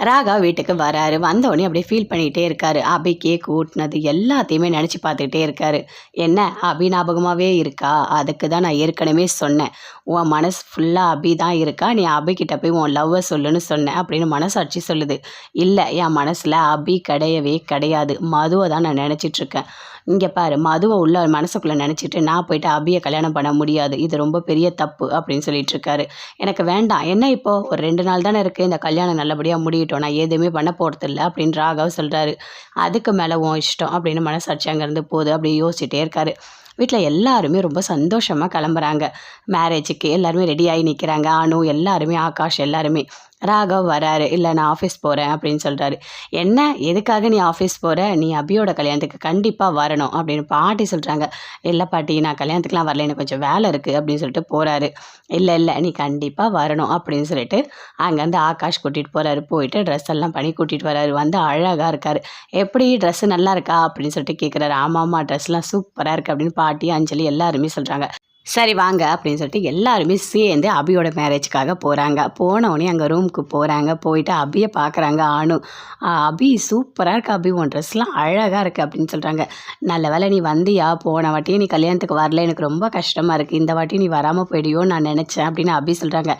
ராகா வீட்டுக்கு வராரு. வந்தோடனே அப்படியே ஃபீல் பண்ணிகிட்டே இருக்காரு. அபி கேக் ஊட்டினது எல்லாத்தையுமே நினச்சி பார்த்துக்கிட்டே இருக்காரு. என்ன அபி ஞாபகமாகவே இருக்கா? அதுக்கு தான் நான் ஏற்கனவே சொன்னேன். உன் மனசு ஃபுல்லாக அபி தான் இருக்கா? நீ அபிக்கிட்ட போய் உன் லவ்வை சொல்லுன்னு சொன்னேன் அப்படின்னு மனசாட்சி சொல்லுது. இல்லை என் மனசில் அபி கிடையவே கிடையாது. மதுவை தான் நான் நினச்சிட்ருக்கேன் இங்கே பாரு மதுவை உள்ள மனசுக்குள்ளே நினச்சிட்டு நான் போயிட்டு அபியை கல்யாணம் பண்ண முடியாது. இது ரொம்ப பெரிய தப்பு அப்படின்னு சொல்லிட்டு இருக்காரு. எனக்கு வேண்டாம். என்ன இப்போது ஒரு ரெண்டு நாள் தானே இருக்குது இந்த கல்யாணம் நல்லபடியாக முடியும் முடியட்டும் நான் எதுவுமே பண்ண போகிறதில்ல அப்படின்னு ராகவ் சொல்கிறாரு அதுக்கு மேலே உன் இஷ்டம் அப்படின்னு மனசாட்சி அங்கேருந்து போகுது அப்படி யோசிச்சுட்டே இருக்காரு. வீட்டில் எல்லாருமே ரொம்ப சந்தோஷமாக கிளம்புறாங்க. மேரேஜுக்கு எல்லாருமே ரெடி ஆகி நிற்கிறாங்க ஆணும் எல்லாருமே ஆகாஷ் எல்லாருமே. ராகவ் வராரு. இல்லை நான் ஆஃபீஸ் போகிறேன் அப்படின்னு சொல்கிறாரு என்ன? எதுக்காக நீ ஆஃபீஸ் போகிற நீ அபியோட கல்யாணத்துக்கு கண்டிப்பாக வரணும் அப்படின்னு பாட்டி சொல்கிறாங்க இல்லை பாட்டி நான் கல்யாணத்துக்குலாம் வரல. எனக்கு கொஞ்சம் வேலை இருக்குது அப்படின்னு சொல்லிட்டு போகிறாரு இல்லை இல்லை நீ கண்டிப்பாக வரணும் அப்படின்னு சொல்லிட்டு அங்கேருந்து ஆகாஷ் கூட்டிகிட்டு போகிறாரு போயிட்டு ட்ரெஸ் எல்லாம் பண்ணி கூட்டிகிட்டு வராரு. வந்து அழகாக இருக்கார். எப்படி ட்ரெஸ்ஸு நல்லா இருக்கா? அப்படின்னு சொல்லிட்டு கேட்குறாரு ஆமாம் ஆமாம் ட்ரெஸ்லாம் சூப்பராக இருக்குது அப்படின்னு பாட்டி அஞ்சலி எல்லாருமே சொல்கிறாங்க சரி வாங்க அப்படின்னு சொல்லிட்டு எல்லாருமே சேர்ந்து அபியோட மேரேஜ்க்காக போகிறாங்க போனவொடனே அங்கே ரூமுக்கு போகிறாங்க போயிட்டு அபியை பார்க்குறாங்க ஆணும் அபி சூப்பராக இருக்குது அபி. உன் ட்ரெஸ்லாம் அழகாக இருக்குது அப்படின்னு சொல்கிறாங்க நல்ல வேலை நீ வந்தியா? போன வாட்டியும் நீ கல்யாணத்துக்கு வரல. எனக்கு ரொம்ப கஷ்டமாக இருக்குது இந்த வாட்டி நீ வராமல் போயிடியோ நான் நினச்சேன் அப்படின்னு அபி சொல்கிறாங்க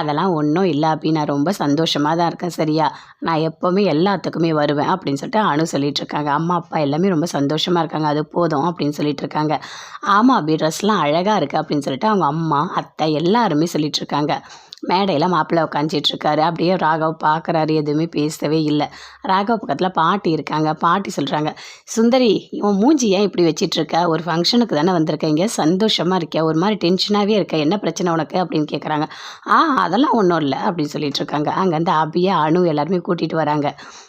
அதெல்லாம் ஒன்றும் இல்லை அபி. நான் ரொம்ப சந்தோஷமாக தான் இருக்கேன் சரியா? நான் எப்போவுமே எல்லாத்துக்குமே வருவேன் அப்படின்னு சொல்லிட்டு அணு சொல்லிட்டு இருக்காங்க. அம்மா அப்பா எல்லாமே ரொம்ப சந்தோஷமாக இருக்காங்க. அது போதும் அப்படின்னு சொல்லிட்டு இருக்காங்க. ஆமாம் அபி ட்ரெஸ்லாம் அழகாக இருக்குது அப்படின்னு சொல்லிட்டு அவங்க அம்மா அத்தை எல்லாருமே சொல்லிட்டு இருக்காங்க மேடையில் மாப்பிள்ளை உட்காந்துட்ருக்காரு அப்படியே ராகவ் பார்க்குறாரு எதுவுமே பேசவே இல்லை. ராகவ் பக்கத்தில் பாட்டி இருக்காங்க. பாட்டி சொல்கிறாங்க சுந்தரி இவன் மூஞ்சி ஏன் இப்படி வச்சிட்ருக்க? ஒரு ஃபங்க்ஷனுக்கு தானே வந்திருக்க. இங்கே சந்தோஷமாக இருக்க. ஒரு மாதிரி டென்ஷனாகவே இருக்க. என்ன பிரச்சனை உனக்கு? அப்படின்னு கேட்குறாங்க ஆ அதெல்லாம் ஒன்றும் இல்லை. அப்படின்னு சொல்லிட்டு இருக்காங்க அங்கேருந்து அபியா அணு எல்லாருமே கூட்டிகிட்டு வராங்க.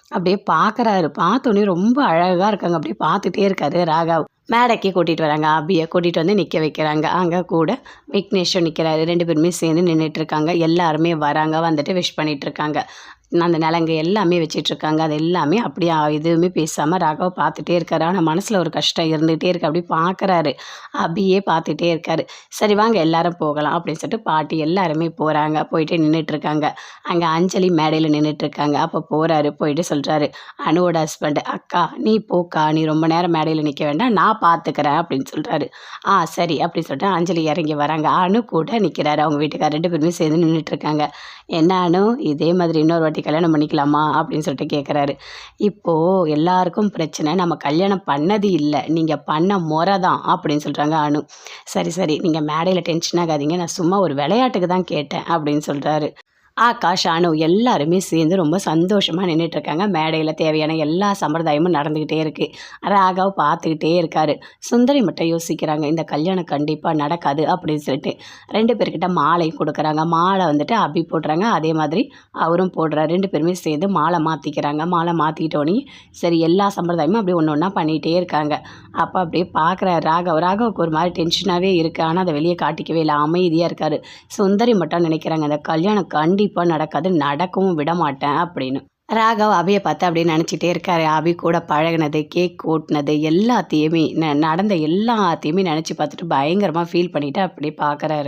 அப்படியே பார்க்குறாரு பார்த்தோன்னே ரொம்ப அழகாக இருக்காங்க. அப்படியே பார்த்துட்டே இருக்காரு ராகவ். மேடைக்கு கூட்டிகிட்டு வராங்க. அபியை கூட்டிகிட்டு வந்து நிற்க வைக்கிறாங்க. அங்கே கூட விக்னேஷும் நிற்கிறாரு ரெண்டு பேருமே சேர்ந்து நின்றுட்டுருக்காங்க எல்லாருமே வராங்க. வந்துட்டு விஷ் பண்ணிகிட்ருக்காங்க அந்த நிலங்க எல்லாமே வச்சிட்ருக்காங்க. அது எல்லாமே அப்படியே எதுவுமே பேசாமல் ராகவ் பார்த்துட்டே இருக்காரு. ஆனால் மனசில் ஒரு கஷ்டம் இருந்துகிட்டே இருக்குது அப்படி பார்க்குறாரு. அபியே பார்த்துட்டே இருக்காரு. சரி வாங்க எல்லாரும் போகலாம் அப்படின்னு சொல்லிட்டு பாட்டி எல்லாருமே போகிறாங்க போயிட்டு நின்றுட்டுருக்காங்க அங்கே அஞ்சலி மேடையில் நின்றுட்டுருக்காங்க அப்போ போகிறாரு போயிட்டு சொல்கிறாரு அனுவோட ஹஸ்பண்டு அக்கா நீ போக்கா. நீ ரொம்ப நேரம் மேடையில் நிற்க வேண்டாம். நான் பார்த்துக்கிறேன். அப்படின்னு சொல்கிறாரு ஆ சரி. அப்படின்னு சொல்லிட்டு அஞ்சலி இறங்கி வராங்க. அனு கூட நிற்கிறாரு அவங்க வீட்டுக்கார் ரெண்டு பேருமே சேர்ந்து நின்றுட்டுருக்காங்க என்ன அனு? இதே மாதிரி இன்னொரு வாட்டி கல்யாணம் பண்ணிக்கலாமா அப்படின்னு சொல்லிட்டு கேட்குறாரு இப்போது எல்லாருக்கும் பிரச்சனை நம்ம கல்யாணம் பண்ணது இல்லை நீங்கள் பண்ண முறை தான் அப்படின்னு சொல்கிறாங்க அனு. சரி சரி நீங்கள் மேடையில் டென்ஷன் ஆகாதீங்க நான் சும்மா ஒரு விளையாட்டுக்கு தான் கேட்டேன் அப்படின்னு சொல்கிறாரு ஆகாஷ் அனு எல்லாருமே சேர்ந்து ரொம்ப சந்தோஷமாக நின்றுட்டுருக்காங்க மேடையில் தேவையான எல்லா சம்பிரதாயமும் நடந்துக்கிட்டே இருக்குது ராகவ் பார்த்துக்கிட்டே இருக்கார். சுந்தரி மட்டும் யோசிக்கிறாங்க இந்த கல்யாணம் கண்டிப்பாக நடக்காது அப்படின்னு சொல்லிட்டு. ரெண்டு பேர்கிட்ட மாலை கொடுக்குறாங்க. மாலை வந்துட்டு அபி போடுறாங்க. அதே மாதிரி அவரும் போடுறாரு. ரெண்டு பேருமே சேர்ந்து மாலை மாற்றிக்கிறாங்க மாலை மாற்றிக்கிட்டோன்னே சரி எல்லா சம்பிரதாயமும் அப்படியே ஒன்று ஒன்றா பண்ணிகிட்டே இருக்காங்க. அப்போ அப்படியே பார்க்குற ராகவ். ராகவுக்கு ஒரு மாதிரி டென்ஷனாகவே இருக்குது ஆனால் அதை வெளியே காட்டிக்கவே இல்லை. அமைதியாக இருக்கார். சுந்தரி மட்டும் நினைக்கிறாங்க அந்த கல்யாணம் கண்டி கண்டிப்பாக நடக்காது நடக்கவும் விட மாட்டேன் அப்படின்னு. ராகவ் அபியை பார்த்து அப்படியே நினச்சிட்டே இருக்காரு. அபி கூட பழகினது கேக் ஓட்டினது எல்லாத்தையுமே நடந்த எல்லாத்தையுமே நினச்சி பார்த்துட்டு பயங்கரமாக ஃபீல் பண்ணிவிட்டு அப்படியே பார்க்குறாரு